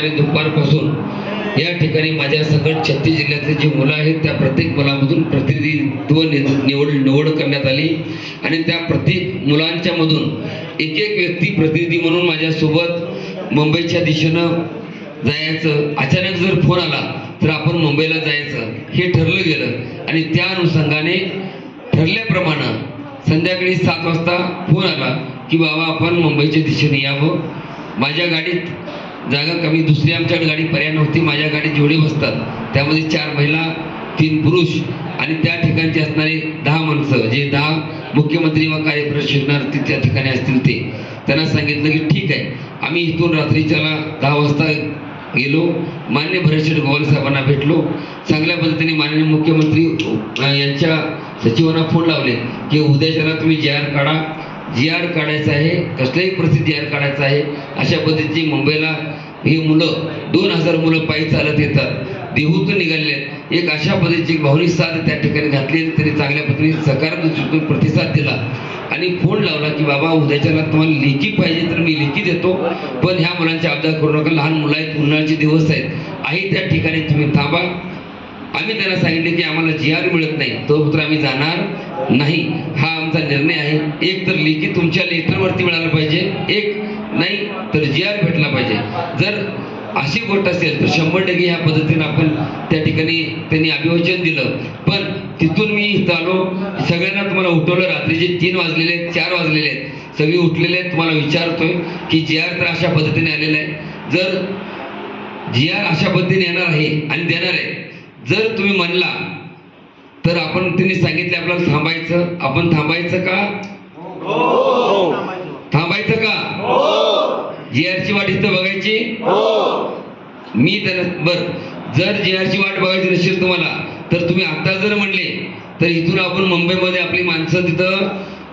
दुपारपासून या ठिकाणी माझ्या सकट छत्तीस जिल्ह्यातले जी मुलं आहेत त्या प्रत्येक मुलामधून प्रतिनिधित्व नि- निवड निवड करण्यात आली. आणि त्या प्रत्येक मुलांच्या मधून एक एक व्यक्ती प्रतिनिधी म्हणून माझ्यासोबत मुंबईच्या दिशेनं जायचं. अचानक जर फोन आला तर आपण मुंबईला जायचं. हे ठरलं गेलं. आणि त्या अनुषंगाने ठरल्याप्रमाणे संध्याकाळी सात वाजता फोन आला की बाबा आपण मुंबईच्या दिशेने यावं. माझ्या गाडीत जागा कमी दुसरी आमच्याकडे गाडी पर्याय नव्हती माझ्या गाडीत जेवढे बसतात त्यामध्ये चार महिला तीन पुरुष आणि त्या ठिकाणचे असणारे दहा माणसं जे दहा मुख्यमंत्री व कार्यप्रशिक्षणार्थी त्या ठिकाणी असतील ते. त्यांना सांगितलं की ठीक आहे आम्ही इथून रात्रीच्याला दहा वाजता गेलो मान्य भरतशेठ गोवाल साहेबांना भेटलो. चांगल्या पद्धतीने माननीय मुख्यमंत्री यांच्या सचिवांना फोन लावले की उद्याच्याला तुम्ही जे आर काढा जी आर काढायचा आहे कसल्याही परिस्थिती जी आर काढायचा आहे अशा पद्धतीची मुंबईला ही मुलं दोन हजार मुलं पायी चालत येतात. देहूतून निघालेले एक अशा पद्धतीची भावनिक साथ त्या ठिकाणी घातली तरी चांगल्या पद्धतीने सकारात्मक प्रतिसाद दिला. आणि फोन लावला की बाबा उद्याच्याला तुम्हाला लेखी पाहिजे तर मी लेखी देतो पण ह्या मुलांची अबदा करू नका लहान मुलं आहेत उन्हाळ्याचे दिवस आहेत. आहे त्या ठिकाणी तुम्ही थांबा आम्ही त्यांना सांगितले की आम्हाला जी आर मिळत नाही तो पुत्र आम्ही जाणार नाही. हा आमचा निर्णय आहे. एक तर लेखी तुमच्या लेटरवरती मिळालं पाहिजे एक नाही तर जी आर भेटला पाहिजे. जर अशी गोष्ट असेल तर शंभर टक्के ह्या पद्धतीनं आपण त्या ठिकाणी त्यांनी अभिवाचन दिलं. पण तिथून मी इथं आलो सगळ्यांना तुम्हाला उठवलं रात्रीचे तीन वाजलेले आहेत चार वाजलेले आहेत सगळे उठलेले आहेत तुम्हाला विचारतोय की जी आर तर अशा पद्धतीने आलेला आहे. जर जी आर अशा पद्धतीने येणार आहे आणि देणार आहे जर तुम्ही म्हणला तर आपण त्यांनी सांगितले आपल्याला थांबायचं आपण थांबायचं का? थांबायचं का? जी आरची वाट इथं बघायची? मी त्यांना बर. जर जी आरची वाट बघायची नसेल तुम्हाला तर तुम्ही आता जर म्हणले तर इथून आपण मुंबईमध्ये आपली माणसं तिथं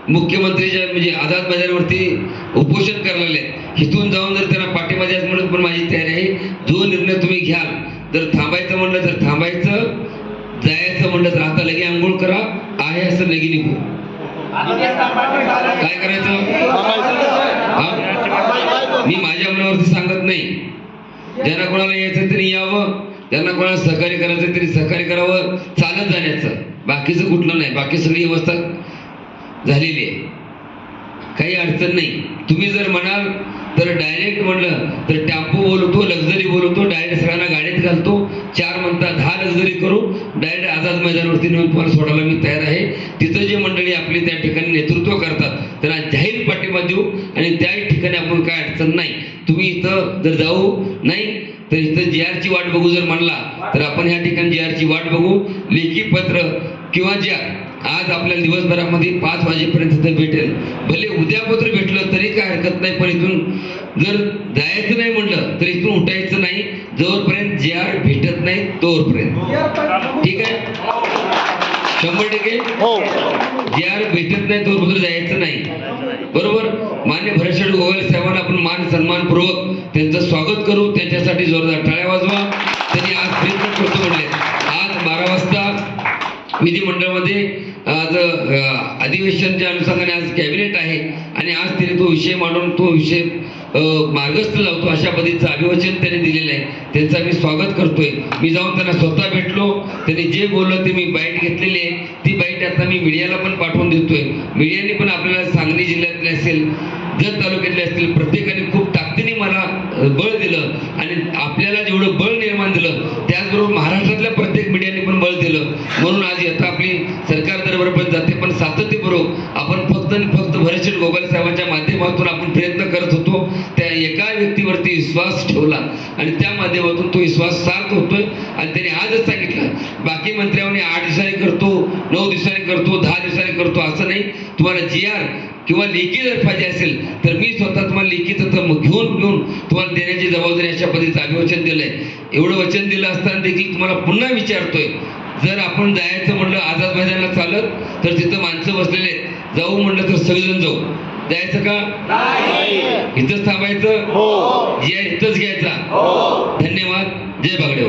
मुख्यमंत्रीच्या म्हणजे आझाद मैदानावरती उपोषण करायला आहेत. इथून जाऊन जर त्यांना पाठिंबा द्यायचं म्हणून पण माझी तयारी आहे. जो निर्णय तुम्ही घ्याल जर थांबायचं म्हणलं तर थांबायचं जायचं म्हणलं तर आता लगे आंघोळ करा आहे असं लगे निघू. काय करायचं? हा? मी माझ्या मनावरती सांगत नाही. ज्यांना कोणाला यायचं तरी यावं ज्यांना कोणाला सहकार्य करायचं तरी सहकार्य करावं चालत जाण्याचं. बाकीचं कुठलं नाही बाकी सगळी व्यवस्था झालेली आहे. काही अडचण नाही. तुम्ही जर म्हणाल तर डायरेक्ट म्हणलं तर टॅम्पो बोलवतो लक्झरी बोलवतो डायरेक्ट सगळ्यांना गाडीत घालतो. चार म्हणता दहा लक्झरी करू. डायरेक्ट आझाद मैदानावरती नेऊन तुम्हाला सोडायला मी तयार आहे. तिथं जे मंडळी आपली त्या ठिकाणी नेतृत्व करतात त्यांना जाहीर पाठिंबा देऊ आणि त्या ठिकाणी आपण काय अडचण नाही. तुम्ही इथं जर जाऊ नाही तर इथं जे आरची वाट बघू जर म्हणला तर आपण ह्या ठिकाणी जे आरची वाट बघू. लेखी पत्र किंवा ज्या आज आपल्याला दिवसभरामध्ये पाच वाजेपर्यंत भेटेल. भले उद्या पत्र भेटलं नाही पण इथून जर जायचं नाही म्हणलं तर इथून उठायचं नाही. जोपर्यंत जे आर भेटत नाही तोपर्यंत. ठीक आहे? शंभर टक्के? जे आर भेटत नाही तोपर्यंत जायचं नाही. बरोबर? मान्य भरतशेठ गोगल साहेबांना आपण मान सन्मानपूर्वक त्यांचं स्वागत करू. त्यांच्यासाठी जोरदार टाळ्या वाजवा. विधिमंडळामध्ये आज अधिवेशनच्या अनुषंगाने आज कॅबिनेट आहे आणि आज तिने तो विषय मांडून तो विषय मार्गस्थ लावतो अशा पद्धतीचं अभिवचन त्याने दिलेलं आहे. त्यांचं मी स्वागत करतोय. मी जाऊन त्यांना स्वतः भेटलो. त्यांनी जे बोललं ते मी बाईट घेतलेली आहे. ती बाईट आता मी मीडियाला पण पाठवून देतोय. मीडियाने पण आपल्याला सांगली जिल्ह्यातले असेल जत तालुक्यातले असतील प्रत्येकाने खूप ताकदीने मला बळ दिलं आणि आपल्याला जेवढं बळ निर्माण दिलं त्याचबरोबर महाराष्ट्रातल्या प्रत्येक मीडियाने पण बळ दिलं म्हणून आज आता आपली सरकार दरबार पण जाते पण सातत्यपूर्वक आपण फक्त आणि फक्त भरतशेठ गोगाल साहेबांच्या माध्यमातून आपण प्रयत्न करत होतो. त्या एका व्यक्तीवरती विश्वास ठेवला आणि त्या माध्यमातून तो विश्वास सार्थ होतोय आणि त्याने आजच सांगितलं बाकी मंत्र्यांनी आठ दिवसांनी करतो नऊ दिवसांनी करतो दहा दिवसांनी करतो असं नाही. तुम्हाला जी आर किंवा लेखी जर पाहिजे असेल तर मी स्वतः तुम्हाला लेखीचं तर घेऊन घेऊन तुम्हाला देण्याची जबाबदारी अशा पद्धतीचं अभिवचन आहे एवढं वचन दिलं असताना देखील तुम्हाला पुन्हा विचारतोय जर आपण जायचं म्हणलं आझाद मैदानाला चालत तर तिथं माणसं बसलेले जाऊ म्हणलं तर सगळेजण जाऊ. जायचं का? इथंच थांबायचं? आहे इथंच घ्यायचा. धन्यवाद. जय बागडे.